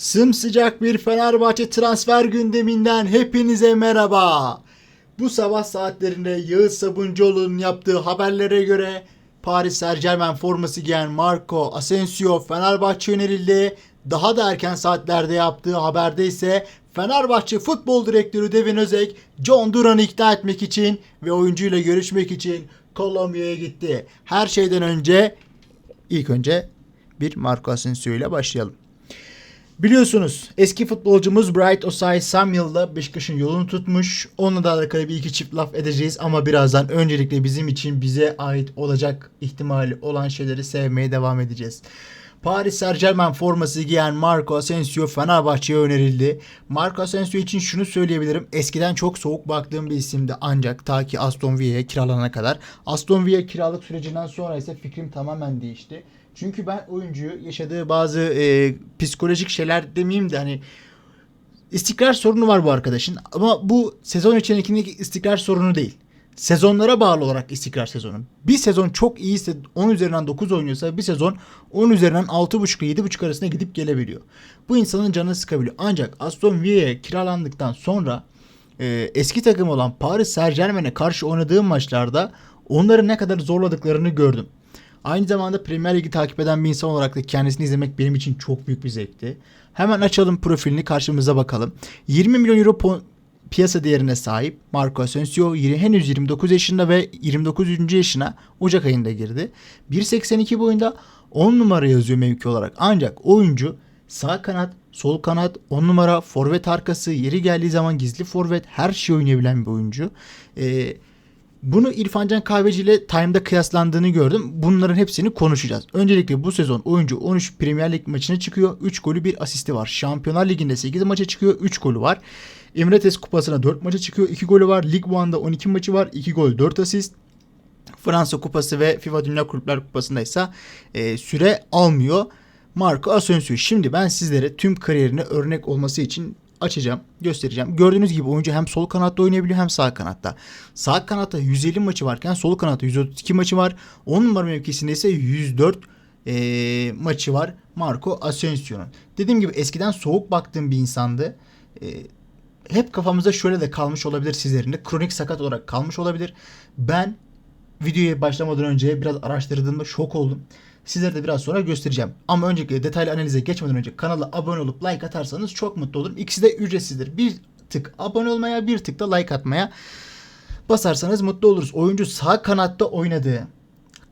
Sımsıcak bir Fenerbahçe transfer gündeminden hepinize merhaba. Bu sabah saatlerinde Yağız Sabuncuoğlu'nun yaptığı haberlere göre Paris Saint Germain forması giyen Marco Asensio Fenerbahçe önerildi. Daha da erken saatlerde yaptığı haberde ise Fenerbahçe Futbol Direktörü Devin Özek, John Duran'ı ikna etmek için ve oyuncuyla görüşmek için Kolombiya'ya gitti. Her şeyden önce ilk önce bir Marco Asensio ile başlayalım. Biliyorsunuz eski futbolcumuz Bright Osay Samuel'la Beşiktaş'ın yolunu tutmuş. Onunla da alakalı bir iki çift laf edeceğiz ama birazdan öncelikle bizim için bize ait olacak ihtimali olan şeyleri sevmeye devam edeceğiz. Paris Saint Germain forması giyen Marco Asensio Fenerbahçe'ye önerildi. Marco Asensio için şunu söyleyebilirim. Eskiden çok soğuk baktığım bir isimdi ancak ta ki Aston Villa'ya kiralanana kadar. Aston Villa kiralık sürecinden sonra ise fikrim tamamen değişti. Çünkü ben oyuncuyu yaşadığı bazı e, psikolojik şeyler demeyeyim de hani istikrar sorunu var bu arkadaşın. Ama bu sezon içerisindeki istikrar sorunu değil. Sezonlara bağlı olarak istikrar sezonu. Bir sezon çok iyiyse 10 üzerinden 9 oynuyorsa bir sezon 10 üzerinden 6.5 ile 7.5 arasında gidip gelebiliyor. Bu insanın canını sıkabiliyor. Ancak Aston Villa'ya kiralandıktan sonra e, eski takım olan Paris Saint Germain'e karşı oynadığım maçlarda onları ne kadar zorladıklarını gördüm. Aynı zamanda Premier Ligi takip eden bir insan olarak da kendisini izlemek benim için çok büyük bir zevkti. Hemen açalım profilini karşımıza bakalım. 20 milyon euro piyasa değerine sahip Marco Asensio henüz 29 yaşında ve 29. yaşına Ocak ayında girdi. 1.82 boyunda 10 numara yazıyor mevki olarak. Ancak oyuncu sağ kanat, sol kanat, 10 numara, forvet arkası, yeri geldiği zaman gizli forvet her şey oynayabilen bir oyuncu. Ee, bunu İrfan Can Kahveci ile Time'da kıyaslandığını gördüm. Bunların hepsini konuşacağız. Öncelikle bu sezon oyuncu 13 Premier Lig maçına çıkıyor. 3 golü 1 asisti var. Şampiyonlar Ligi'nde 8 maça çıkıyor. 3 golü var. Emirates Kupası'na 4 maça çıkıyor. 2 golü var. Lig 1'da 12 maçı var. 2 gol 4 asist. Fransa Kupası ve FIFA Dünya Kulüpler Kupası'nda ise e, süre almıyor. Marco Asensio. Şimdi ben sizlere tüm kariyerine örnek olması için açacağım, göstereceğim. Gördüğünüz gibi oyuncu hem sol kanatta oynayabiliyor hem sağ kanatta. Sağ kanatta 150 maçı varken sol kanatta 132 maçı var. 10 numara mevkisinde ise 104 e, maçı var Marco Asensio'nun. Dediğim gibi eskiden soğuk baktığım bir insandı. E, hep kafamızda şöyle de kalmış olabilir sizlerin de. Kronik sakat olarak kalmış olabilir. Ben videoya başlamadan önce biraz araştırdığımda şok oldum. Sizlere de biraz sonra göstereceğim. Ama öncelikle detaylı analize geçmeden önce kanala abone olup like atarsanız çok mutlu olurum. İkisi de ücretsizdir. Bir tık abone olmaya bir tık da like atmaya basarsanız mutlu oluruz. Oyuncu sağ kanatta oynadığı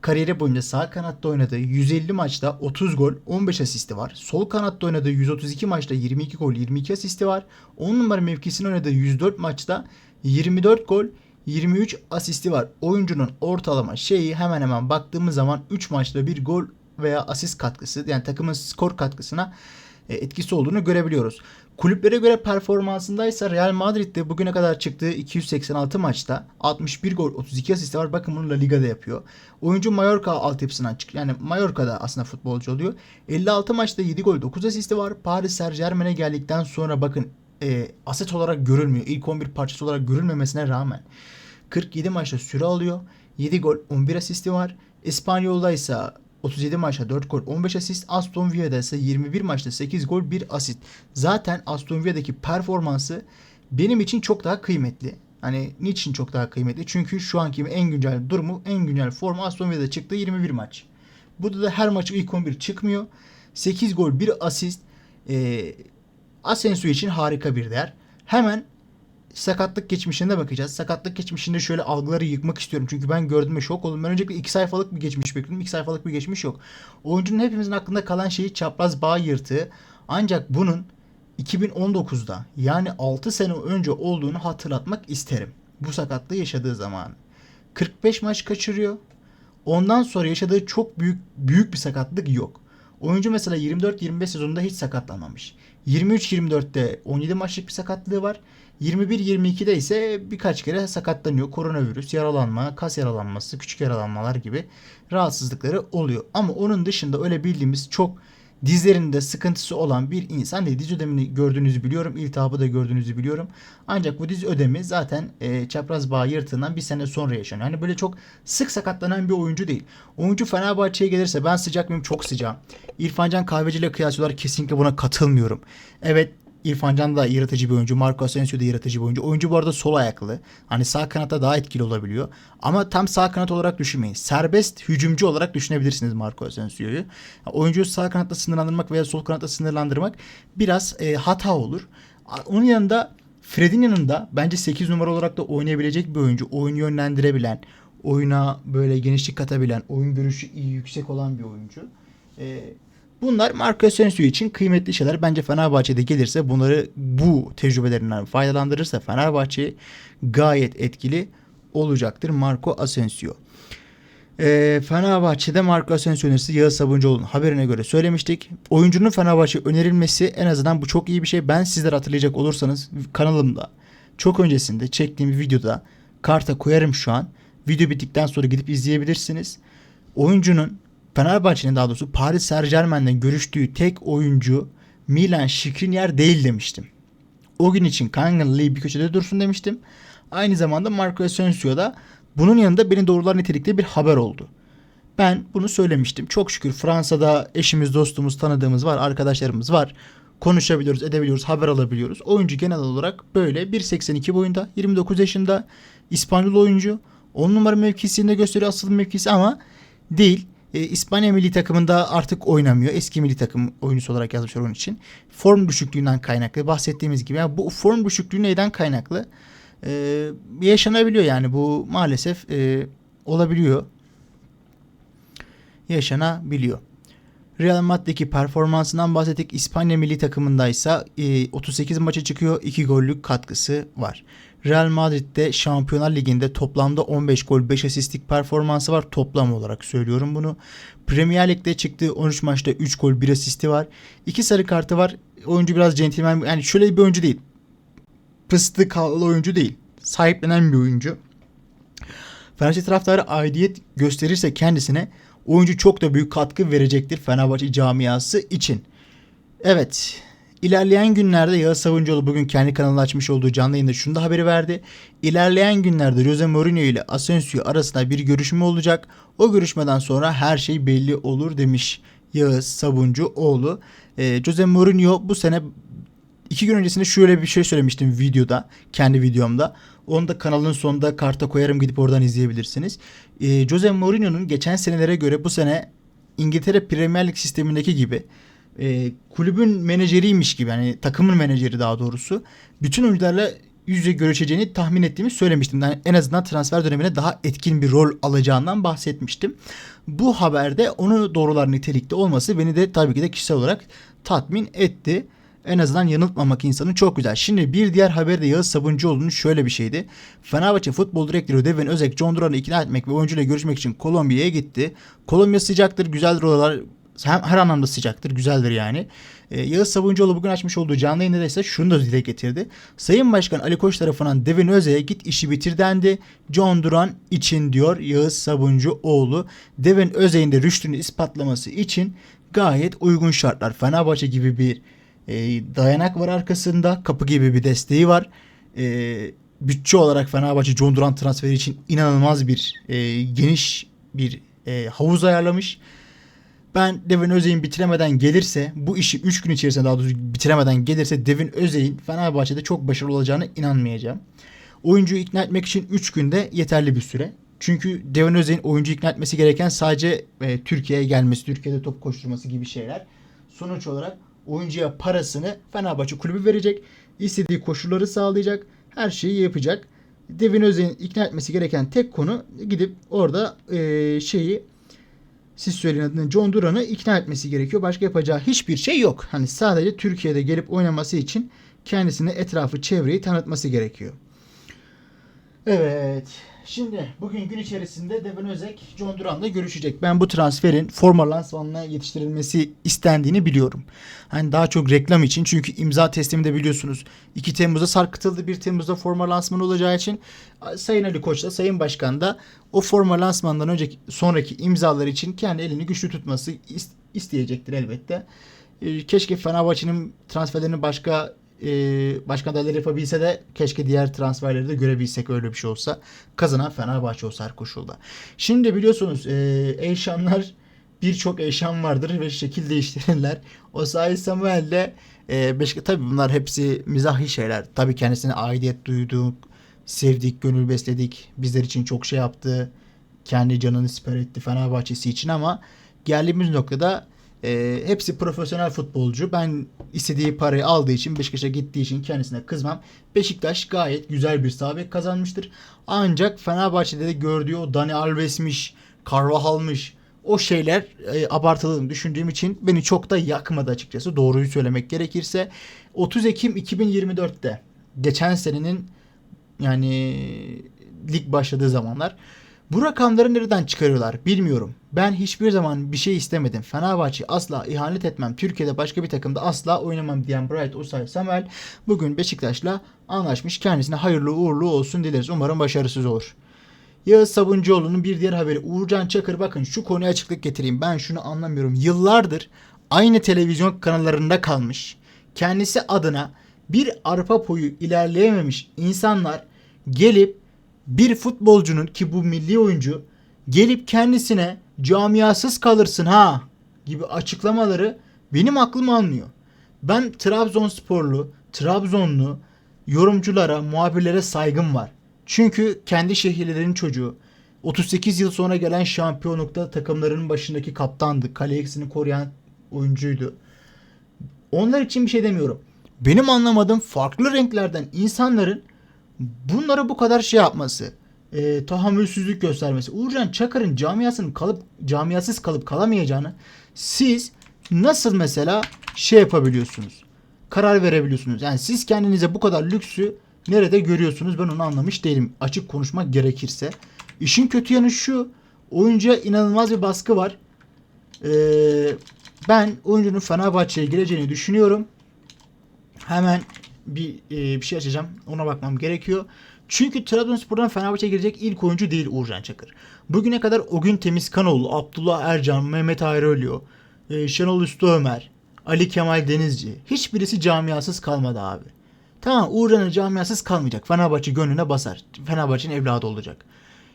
kariyeri boyunca sağ kanatta oynadığı 150 maçta 30 gol 15 asisti var. Sol kanatta oynadığı 132 maçta 22 gol 22 asisti var. 10 numara mevkisinde oynadığı 104 maçta 24 gol 23 asisti var. Oyuncunun ortalama şeyi hemen hemen baktığımız zaman 3 maçta bir gol veya asist katkısı yani takımın skor katkısına e, etkisi olduğunu görebiliyoruz. Kulüplere göre performansındaysa Real Madrid'de bugüne kadar çıktığı 286 maçta 61 gol 32 asist var. Bakın bunu La Liga'da yapıyor. Oyuncu Mallorca altyapısından çık yani Mallorca'da aslında futbolcu oluyor. 56 maçta 7 gol 9 asisti var. Paris Saint Germain'e geldikten sonra bakın e, aset olarak görülmüyor. İlk 11 parçası olarak görülmemesine rağmen 47 maçta süre alıyor. 7 gol 11 asisti var. İspanyol'da ise 37 maçta 4 gol 15 asist. Aston Villa'da ise 21 maçta 8 gol 1 asist. Zaten Aston Villa'daki performansı benim için çok daha kıymetli. Hani niçin çok daha kıymetli? Çünkü şu anki en güncel durumu, en güncel formu Aston Villa'da çıktığı 21 maç. Burada da her maçı ilk 11 çıkmıyor. 8 gol 1 asist. Ee, Asensio için harika bir değer. Hemen sakatlık geçmişine bakacağız. Sakatlık geçmişinde şöyle algıları yıkmak istiyorum. Çünkü ben gördüm ve şok oldum. Ben öncelikle iki sayfalık bir geçmiş bekliyordum. İki sayfalık bir geçmiş yok. Oyuncunun hepimizin aklında kalan şeyi çapraz bağ yırtığı. Ancak bunun 2019'da yani 6 sene önce olduğunu hatırlatmak isterim. Bu sakatlığı yaşadığı zaman. 45 maç kaçırıyor. Ondan sonra yaşadığı çok büyük büyük bir sakatlık yok. Oyuncu mesela 24-25 sezonunda hiç sakatlanmamış. 23-24'te 17 maçlık bir sakatlığı var. 21-22'de ise birkaç kere sakatlanıyor. Koronavirüs, yaralanma, kas yaralanması, küçük yaralanmalar gibi rahatsızlıkları oluyor. Ama onun dışında öyle bildiğimiz çok dizlerinde sıkıntısı olan bir insan değil. Diz ödemini gördüğünüzü biliyorum. İltihabı da gördüğünüzü biliyorum. Ancak bu diz ödemi zaten e, çapraz bağ yırtığından bir sene sonra yaşanıyor. Yani böyle çok sık sakatlanan bir oyuncu değil. Oyuncu Fenerbahçe'ye gelirse ben sıcak mıyım? Çok sıcağım. İrfan Can Kahveci ile kıyaslıyorlar. Kesinlikle buna katılmıyorum. Evet İrfan Can da yaratıcı bir oyuncu. Marco Asensio da yaratıcı bir oyuncu. Oyuncu bu arada sol ayaklı. Hani sağ kanatta daha etkili olabiliyor. Ama tam sağ kanat olarak düşünmeyin. Serbest hücumcu olarak düşünebilirsiniz Marco Asensio'yu. Oyuncuyu sağ kanatta sınırlandırmak veya sol kanatta sınırlandırmak biraz e, hata olur. Onun yanında Fred'in yanında bence 8 numara olarak da oynayabilecek bir oyuncu. Oyunu yönlendirebilen, oyuna böyle genişlik katabilen, oyun görüşü iyi yüksek olan bir oyuncu. E, Bunlar Marco Asensio için kıymetli şeyler. Bence Fenerbahçe'de gelirse bunları bu tecrübelerinden faydalandırırsa Fenerbahçe gayet etkili olacaktır Marco Asensio. Ee, Fenerbahçe'de Marco Asensio önerisi Yağız Sabuncuoğlu'nun haberine göre söylemiştik. Oyuncunun Fenerbahçe önerilmesi en azından bu çok iyi bir şey. Ben sizler hatırlayacak olursanız kanalımda çok öncesinde çektiğim videoda karta koyarım şu an. Video bittikten sonra gidip izleyebilirsiniz. Oyuncunun Fenerbahçe'nin daha doğrusu Paris Saint Germain'den görüştüğü tek oyuncu Milan Skriniar değil demiştim. O gün için Kangan Lee bir köşede dursun demiştim. Aynı zamanda Marco Asensio da bunun yanında beni doğrular nitelikte bir haber oldu. Ben bunu söylemiştim. Çok şükür Fransa'da eşimiz, dostumuz, tanıdığımız var, arkadaşlarımız var. Konuşabiliyoruz, edebiliyoruz, haber alabiliyoruz. Oyuncu genel olarak böyle 1.82 boyunda, 29 yaşında, İspanyol oyuncu. 10 numara mevkisinde gösteriyor asıl mevkisi ama değil. E, İspanya milli takımında artık oynamıyor. Eski milli takım oyuncusu olarak yazmışlar onun için. Form düşüklüğünden kaynaklı. Bahsettiğimiz gibi. Yani bu form düşüklüğü neyden kaynaklı? E, yaşanabiliyor yani. Bu maalesef e, olabiliyor. Yaşanabiliyor. Real Madrid'deki performansından bahsettik. İspanya milli takımındaysa e, 38 maça çıkıyor. 2 gollük katkısı var. Real Madrid'de Şampiyonlar Ligi'nde toplamda 15 gol 5 asistlik performansı var. Toplam olarak söylüyorum bunu. Premier Lig'de çıktığı 13 maçta 3 gol 1 asisti var. 2 sarı kartı var. Oyuncu biraz centilmen yani şöyle bir oyuncu değil. Pıstık kallı oyuncu değil. Sahiplenen bir oyuncu. Fenerbahçe taraftarı aidiyet gösterirse kendisine oyuncu çok da büyük katkı verecektir Fenerbahçe camiası için. Evet. İlerleyen günlerde Yağız Savuncuoğlu bugün kendi kanalını açmış olduğu canlı yayında şunu da haberi verdi. İlerleyen günlerde Jose Mourinho ile Asensio arasında bir görüşme olacak. O görüşmeden sonra her şey belli olur demiş Yağız Sabuncuoğlu. Ee, Jose Mourinho bu sene iki gün öncesinde şöyle bir şey söylemiştim videoda. Kendi videomda. Onu da kanalın sonunda karta koyarım gidip oradan izleyebilirsiniz. Ee, Jose Mourinho'nun geçen senelere göre bu sene İngiltere Premier Lig sistemindeki gibi e, kulübün menajeriymiş gibi yani takımın menajeri daha doğrusu bütün oyuncularla yüz yüze görüşeceğini tahmin ettiğimi söylemiştim. Yani en azından transfer dönemine daha etkin bir rol alacağından bahsetmiştim. Bu haberde onu doğrular nitelikte olması beni de tabii ki de kişisel olarak tatmin etti. En azından yanıltmamak insanı çok güzel. Şimdi bir diğer haber de Yağız Sabuncuoğlu'nun şöyle bir şeydi. Fenerbahçe futbol direktörü Devin Özek John Duran'ı ikna etmek ve oyuncuyla görüşmek için Kolombiya'ya gitti. Kolombiya sıcaktır, güzeldir oralar her anlamda sıcaktır, güzeldir yani. Ee, Yağız Sabuncuoğlu bugün açmış olduğu canlı yayında ise şunu da dile getirdi. Sayın Başkan Ali Koç tarafından Devin Özey'e git işi bitir dendi. John Duran için diyor Yağız Sabuncuoğlu. Devin Özey'in de rüştünü ispatlaması için gayet uygun şartlar. Fenerbahçe gibi bir e, dayanak var arkasında. Kapı gibi bir desteği var. E, bütçe olarak Fenerbahçe John Duran transferi için inanılmaz bir e, geniş bir e, havuz ayarlamış. Ben Devin Özey'in bitiremeden gelirse bu işi 3 gün içerisinde daha doğrusu bitiremeden gelirse Devin Özey'in Fenerbahçe'de çok başarılı olacağına inanmayacağım. Oyuncuyu ikna etmek için 3 günde yeterli bir süre. Çünkü Devin Özey'in oyuncu ikna etmesi gereken sadece e, Türkiye'ye gelmesi, Türkiye'de top koşturması gibi şeyler. Sonuç olarak oyuncuya parasını Fenerbahçe kulübü verecek. istediği koşulları sağlayacak. Her şeyi yapacak. Devin Özey'in ikna etmesi gereken tek konu gidip orada e, şeyi siz söyleyin adına John Duran'ı ikna etmesi gerekiyor. Başka yapacağı hiçbir şey yok. Hani sadece Türkiye'de gelip oynaması için kendisine etrafı, çevreyi tanıtması gerekiyor. Evet. Şimdi bugün gün içerisinde Devin Özek John Duran'la görüşecek. Ben bu transferin forma lansmanına yetiştirilmesi istendiğini biliyorum. Hani daha çok reklam için çünkü imza tesliminde biliyorsunuz 2 Temmuz'da sarkıtıldı 1 Temmuz'da forma lansmanı olacağı için Sayın Ali Koç da Sayın Başkan da o forma lansmanından önceki sonraki imzalar için kendi elini güçlü tutması isteyecektir elbette. E, keşke Fenerbahçe'nin transferlerini başka e, başka adaylar yapabilse de keşke diğer transferleri de görebilsek öyle bir şey olsa. Kazanan Fenerbahçe olsa her koşulda. Şimdi biliyorsunuz e, Eyşanlar birçok Eyşan vardır ve şekil değiştirirler. O Sahi Samuel de e, tabii bunlar hepsi mizahi şeyler. Tabii kendisine aidiyet duyduk, sevdik, gönül besledik. Bizler için çok şey yaptı. Kendi canını siper etti Fenerbahçe'si için ama geldiğimiz noktada e, hepsi profesyonel futbolcu. Ben istediği parayı aldığı için Beşiktaş'a gittiği için kendisine kızmam. Beşiktaş gayet güzel bir sabit kazanmıştır. Ancak Fenerbahçe'de de gördüğü o Dani Alves'miş, Carvajal'mış o şeyler e, abartıldığını düşündüğüm için beni çok da yakmadı açıkçası. Doğruyu söylemek gerekirse 30 Ekim 2024'te geçen senenin yani lig başladığı zamanlar bu rakamları nereden çıkarıyorlar bilmiyorum. Ben hiçbir zaman bir şey istemedim. Fenerbahçe asla ihanet etmem. Türkiye'de başka bir takımda asla oynamam diyen Bright Osay Samuel bugün Beşiktaş'la anlaşmış. Kendisine hayırlı uğurlu olsun dileriz. Umarım başarısız olur. Yağız Sabuncuoğlu'nun bir diğer haberi. Uğurcan Çakır bakın şu konuya açıklık getireyim. Ben şunu anlamıyorum. Yıllardır aynı televizyon kanallarında kalmış. Kendisi adına bir arpa boyu ilerleyememiş insanlar gelip bir futbolcunun ki bu milli oyuncu gelip kendisine camiasız kalırsın ha gibi açıklamaları benim aklım almıyor. Ben Trabzonsporlu, Trabzonlu yorumculara, muhabirlere saygım var. Çünkü kendi şehirlerinin çocuğu. 38 yıl sonra gelen şampiyonlukta takımlarının başındaki kaptandı. Kale koruyan oyuncuydu. Onlar için bir şey demiyorum. Benim anlamadığım farklı renklerden insanların bunlara bu kadar şey yapması, e, tahammülsüzlük göstermesi, Uğurcan Çakır'ın camiasının kalıp camiasız kalıp kalamayacağını siz nasıl mesela şey yapabiliyorsunuz? Karar verebiliyorsunuz. Yani siz kendinize bu kadar lüksü nerede görüyorsunuz ben onu anlamış değilim. Açık konuşmak gerekirse. İşin kötü yanı şu. Oyuncuya inanılmaz bir baskı var. Ee, ben oyuncunun Fenerbahçe'ye geleceğini düşünüyorum. Hemen bir e, bir şey açacağım. Ona bakmam gerekiyor. Çünkü Trabzonspor'dan Fenerbahçe'ye gelecek ilk oyuncu değil Uğurcan Çakır. Bugüne kadar o gün Temizkanoğlu, Abdullah Ercan, Mehmet Ayrılıyor, e, Şenol Üstü Ömer, Ali Kemal Denizci. Hiçbirisi camiasız kalmadı abi. Tamam Uğurcan'ın camiasız kalmayacak. Fenerbahçe gönlüne basar. Fenerbahçe'nin evladı olacak.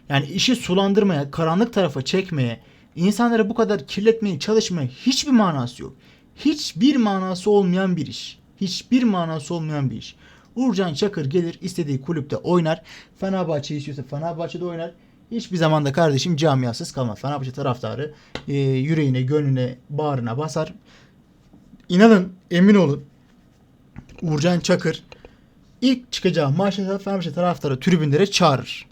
Yani işi sulandırmaya, karanlık tarafa çekmeye, insanları bu kadar kirletmeye çalışmaya hiçbir manası yok. Hiçbir manası olmayan bir iş. Hiçbir manası olmayan bir iş. Uğurcan Çakır gelir istediği kulüpte oynar. Fenerbahçe istiyorsa Fenerbahçe'de oynar. Hiçbir zaman da kardeşim camiasız kalmaz. Fenerbahçe taraftarı e, yüreğine, gönlüne, bağrına basar. İnanın, emin olun. Uğurcan Çakır ilk çıkacağı maçta Fenerbahçe taraftarı tribünlere çağırır.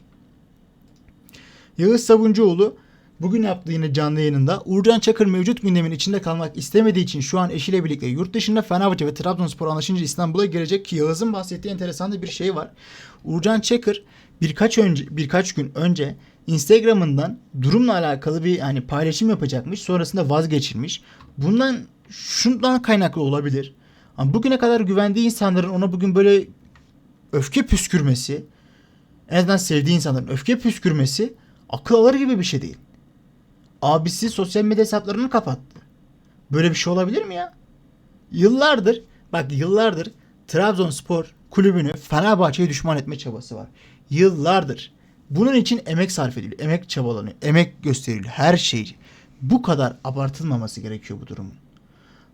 Yağız Sabuncuoğlu bugün yaptığı yine canlı yayınında Uğurcan Çakır mevcut gündemin içinde kalmak istemediği için şu an eşiyle birlikte yurt dışında Fenerbahçe ve Trabzonspor anlaşınca İstanbul'a gelecek ki Yağız'ın bahsettiği enteresan da bir şey var. Uğurcan Çakır birkaç önce birkaç gün önce Instagram'ından durumla alakalı bir hani paylaşım yapacakmış. Sonrasında vazgeçilmiş. Bundan şundan kaynaklı olabilir. Ama bugüne kadar güvendiği insanların ona bugün böyle öfke püskürmesi, en azından sevdiği insanların öfke püskürmesi akıl alır gibi bir şey değil. Abisi sosyal medya hesaplarını kapattı. Böyle bir şey olabilir mi ya? Yıllardır, bak yıllardır Trabzonspor kulübünü Fenerbahçe'ye düşman etme çabası var. Yıllardır. Bunun için emek sarf ediliyor, emek çabalanıyor, emek gösteriliyor, her şey. Bu kadar abartılmaması gerekiyor bu durumun.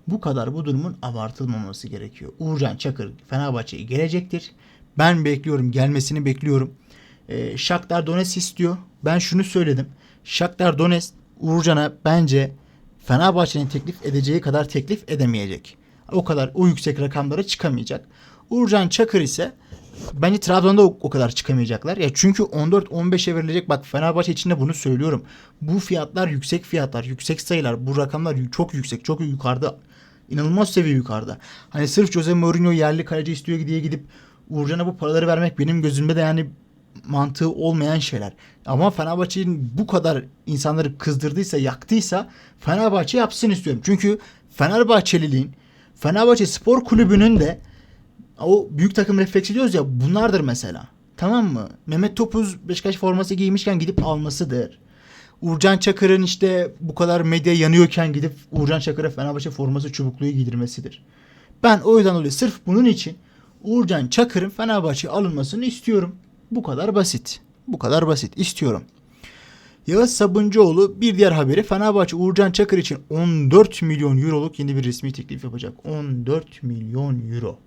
Bu kadar bu durumun abartılmaması gerekiyor. Uğurcan Çakır Fenerbahçe'ye gelecektir. Ben bekliyorum, gelmesini bekliyorum. Ee, Shakhtar Donetsk istiyor. Ben şunu söyledim. Shakhtar Donetsk Uğurcan'a bence Fenerbahçe'nin teklif edeceği kadar teklif edemeyecek. O kadar o yüksek rakamlara çıkamayacak. Uğurcan Çakır ise bence Trabzon'da o, o kadar çıkamayacaklar. Ya çünkü 14-15'e verilecek bak Fenerbahçe için de bunu söylüyorum. Bu fiyatlar yüksek fiyatlar, yüksek sayılar. Bu rakamlar çok yüksek, çok yukarıda. İnanılmaz seviye yukarıda. Hani sırf Jose Mourinho yerli kaleci istiyor diye gidip Uğurcan'a bu paraları vermek benim gözümde de yani mantığı olmayan şeyler. Ama Fenerbahçe'nin bu kadar insanları kızdırdıysa, yaktıysa Fenerbahçe yapsın istiyorum. Çünkü Fenerbahçeliliğin, Fenerbahçe Spor Kulübü'nün de o büyük takım refleksi diyoruz ya bunlardır mesela. Tamam mı? Mehmet Topuz Beşiktaş forması giymişken gidip almasıdır. Uğurcan Çakır'ın işte bu kadar medya yanıyorken gidip Uğurcan Çakır'a Fenerbahçe forması çubukluğu giydirmesidir. Ben o yüzden dolayı sırf bunun için Uğurcan Çakır'ın Fenerbahçe'ye alınmasını istiyorum. Bu kadar basit. Bu kadar basit. İstiyorum. Yağız Sabuncuoğlu bir diğer haberi Fenerbahçe Uğurcan Çakır için 14 milyon euroluk yeni bir resmi teklif yapacak. 14 milyon euro.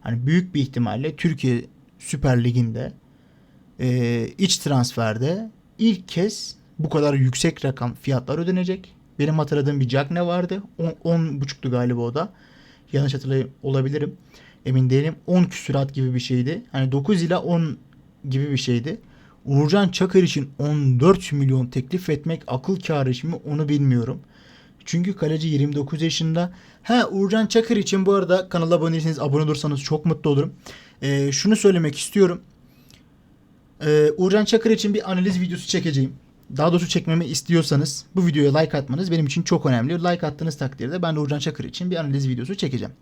Hani büyük bir ihtimalle Türkiye Süper Ligi'nde e, iç transferde ilk kez bu kadar yüksek rakam fiyatlar ödenecek. Benim hatırladığım bir Cagne vardı. 10.5'tu galiba o da. Yanlış hatırlıyor olabilirim. Emin değilim. 10 küsurat gibi bir şeydi. Hani 9 ila 10 gibi bir şeydi. Uğurcan Çakır için 14 milyon teklif etmek akıl kârı mi onu bilmiyorum. Çünkü kaleci 29 yaşında. Ha Uğurcan Çakır için bu arada kanala abone değilseniz abone olursanız çok mutlu olurum. Ee, şunu söylemek istiyorum. Ee, Uğurcan Çakır için bir analiz videosu çekeceğim. Daha doğrusu çekmemi istiyorsanız bu videoya like atmanız benim için çok önemli. Like attığınız takdirde ben de Uğurcan Çakır için bir analiz videosu çekeceğim.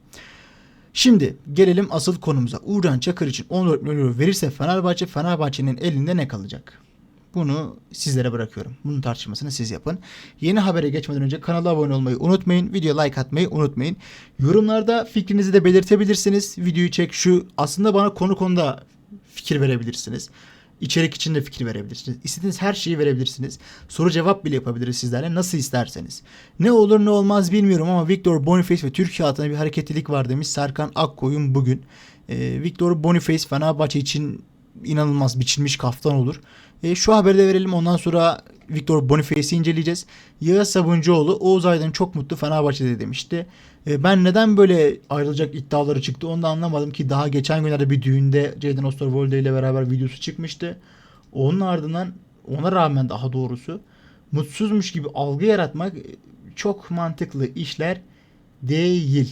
Şimdi gelelim asıl konumuza. Uğurcan Çakır için 14 milyon euro verirse Fenerbahçe, Fenerbahçe'nin elinde ne kalacak? Bunu sizlere bırakıyorum. Bunun tartışmasını siz yapın. Yeni habere geçmeden önce kanala abone olmayı unutmayın. Videoya like atmayı unutmayın. Yorumlarda fikrinizi de belirtebilirsiniz. Videoyu çek şu. Aslında bana konu konuda fikir verebilirsiniz. İçerik için de fikir verebilirsiniz. İstediğiniz her şeyi verebilirsiniz. Soru cevap bile yapabiliriz sizlerle nasıl isterseniz. Ne olur ne olmaz bilmiyorum ama Victor Boniface ve Türkiye adına bir hareketlilik var demiş Serkan Akkoyun bugün. Ee, Victor Boniface Fenerbahçe için inanılmaz biçilmiş kaftan olur. E, şu haberi de verelim ondan sonra Victor Boniface'i inceleyeceğiz. Yağız Sabuncuoğlu Oğuz Aydın çok mutlu Fenerbahçe'de demişti. E, ben neden böyle ayrılacak iddiaları çıktı onu da anlamadım ki daha geçen günlerde bir düğünde Ceydan Osterwolde ile beraber videosu çıkmıştı. Onun ardından ona rağmen daha doğrusu mutsuzmuş gibi algı yaratmak çok mantıklı işler değil.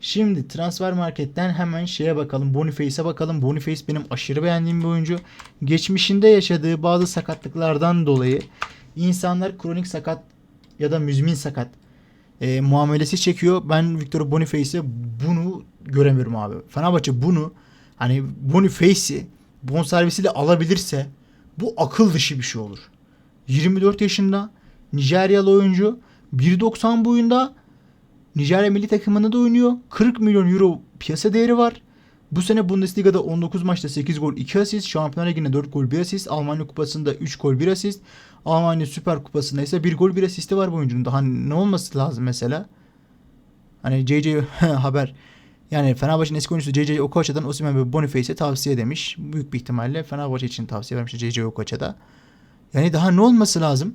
Şimdi transfer marketten hemen şeye bakalım. Boniface'e bakalım. Boniface benim aşırı beğendiğim bir oyuncu. Geçmişinde yaşadığı bazı sakatlıklardan dolayı insanlar kronik sakat ya da müzmin sakat e, muamelesi çekiyor. Ben Victor Boniface'e bunu göremiyorum abi. Fenerbahçe bunu hani Boniface'i bonservisiyle alabilirse bu akıl dışı bir şey olur. 24 yaşında Nijeryalı oyuncu 1.90 boyunda Nijerya milli takımında da oynuyor. 40 milyon euro piyasa değeri var. Bu sene Bundesliga'da 19 maçta 8 gol 2 asist. Şampiyonlar Ligi'nde 4 gol 1 asist. Almanya Kupası'nda 3 gol 1 asist. Almanya Süper Kupası'nda ise 1 gol 1 asisti var bu oyuncunun. Daha ne olması lazım mesela? Hani JJ haber yani Fenerbahçe'nin eski oyuncusu JJ Okocha'dan Osimhen ve Boniface'e tavsiye demiş. Büyük bir ihtimalle Fenerbahçe için tavsiye vermiş JJ Okocha'da. Yani daha ne olması lazım?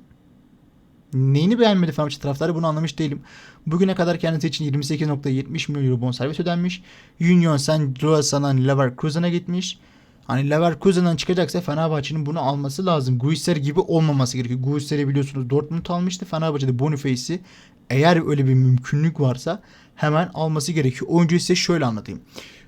Neyini beğenmedi Fenerbahçe taraftarı bunu anlamış değilim. Bugüne kadar kendisi için 28.70 milyon euro bonservis ödenmiş. Union Saint Louis'dan Leverkusen'a gitmiş. Hani Leverkusen'dan çıkacaksa Fenerbahçe'nin bunu alması lazım. Guisser gibi olmaması gerekiyor. Guisser'i biliyorsunuz Dortmund almıştı. Fenerbahçe'de Boniface'i eğer öyle bir mümkünlük varsa hemen alması gerekiyor. Oyuncuyu size şöyle anlatayım.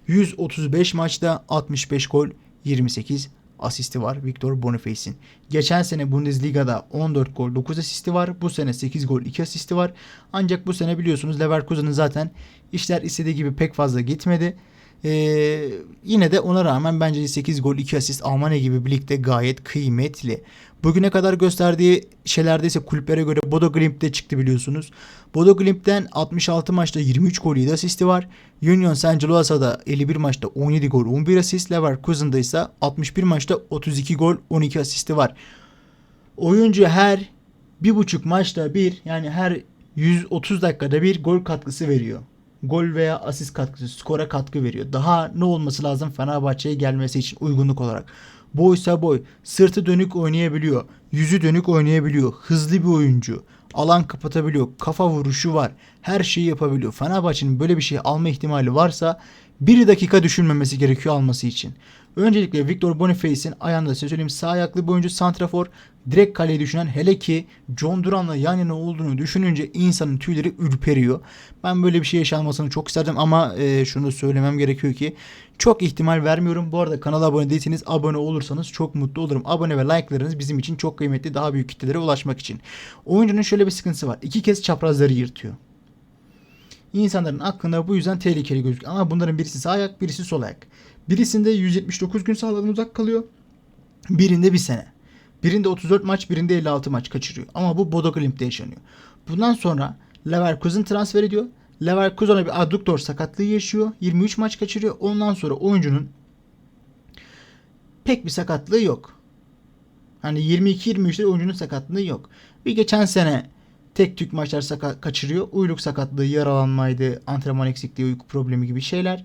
135 maçta 65 gol 28 asisti var Victor Boniface'in. Geçen sene Bundesliga'da 14 gol 9 asisti var. Bu sene 8 gol 2 asisti var. Ancak bu sene biliyorsunuz Leverkusen'ın zaten işler istediği gibi pek fazla gitmedi. Ee, yine de ona rağmen bence 8 gol 2 asist Almanya gibi bir ligde gayet kıymetli. Bugüne kadar gösterdiği şeylerde ise kulüplere göre Bodo Glimt'te çıktı biliyorsunuz. Bodo Glimt'ten 66 maçta 23 gol 7 asisti var. Union Saint Gilloisa'da 51 maçta 17 gol 11 asist. Leverkusen'da ise 61 maçta 32 gol 12 asisti var. Oyuncu her bir buçuk maçta bir yani her 130 dakikada bir gol katkısı veriyor gol veya asist katkısı, skora katkı veriyor. Daha ne olması lazım? Fenerbahçe'ye gelmesi için uygunluk olarak? Boysa boy, sırtı dönük oynayabiliyor, yüzü dönük oynayabiliyor, hızlı bir oyuncu, alan kapatabiliyor, kafa vuruşu var, her şeyi yapabiliyor. Fenerbahçe'nin böyle bir şey alma ihtimali varsa bir dakika düşünmemesi gerekiyor alması için. Öncelikle Victor Boniface'in ayağında size söyleyeyim sağ ayaklı bir oyuncu santrafor direkt kaleye düşünen hele ki John Duran'la yan yana olduğunu düşününce insanın tüyleri ürperiyor. Ben böyle bir şey yaşanmasını çok isterdim ama e, şunu söylemem gerekiyor ki çok ihtimal vermiyorum. Bu arada kanala abone değilseniz abone olursanız çok mutlu olurum. Abone ve like'larınız bizim için çok kıymetli daha büyük kitlelere ulaşmak için. Oyuncunun şöyle bir sıkıntısı var. İki kez çaprazları yırtıyor. İnsanların aklında bu yüzden tehlikeli gözüküyor. Ama bunların birisi sağ ayak, birisi sol ayak. Birisinde 179 gün sahadan uzak kalıyor. Birinde bir sene. Birinde 34 maç, birinde 56 maç kaçırıyor. Ama bu Bodo Glimt'te yaşanıyor. Bundan sonra Leverkusen transfer ediyor. Leverkusen'a bir adduktor sakatlığı yaşıyor. 23 maç kaçırıyor. Ondan sonra oyuncunun pek bir sakatlığı yok. Hani 22-23'te oyuncunun sakatlığı yok. Bir geçen sene tek tük maçlar saka- kaçırıyor. Uyluk sakatlığı, yaralanmaydı, antrenman eksikliği, uyku problemi gibi şeyler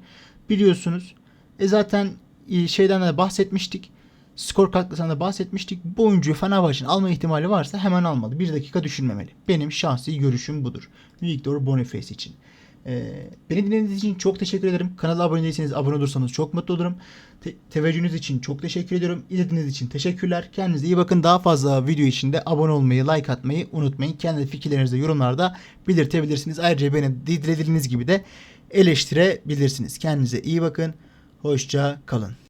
biliyorsunuz. E zaten e, şeyden de bahsetmiştik. Skor katkısından da bahsetmiştik. Bu oyuncuyu Fenerbahçe'nin alma ihtimali varsa hemen almalı. Bir dakika düşünmemeli. Benim şahsi görüşüm budur. Victor Boniface için. Ee, beni dinlediğiniz için çok teşekkür ederim. Kanala abone değilseniz abone olursanız çok mutlu olurum. Te- teveccühünüz için çok teşekkür ediyorum. İzlediğiniz için teşekkürler. Kendinize iyi bakın. Daha fazla video için de abone olmayı, like atmayı unutmayın. Kendi fikirlerinizi yorumlarda belirtebilirsiniz. Ayrıca beni dilediğiniz gibi de eleştirebilirsiniz. Kendinize iyi bakın. Hoşça kalın.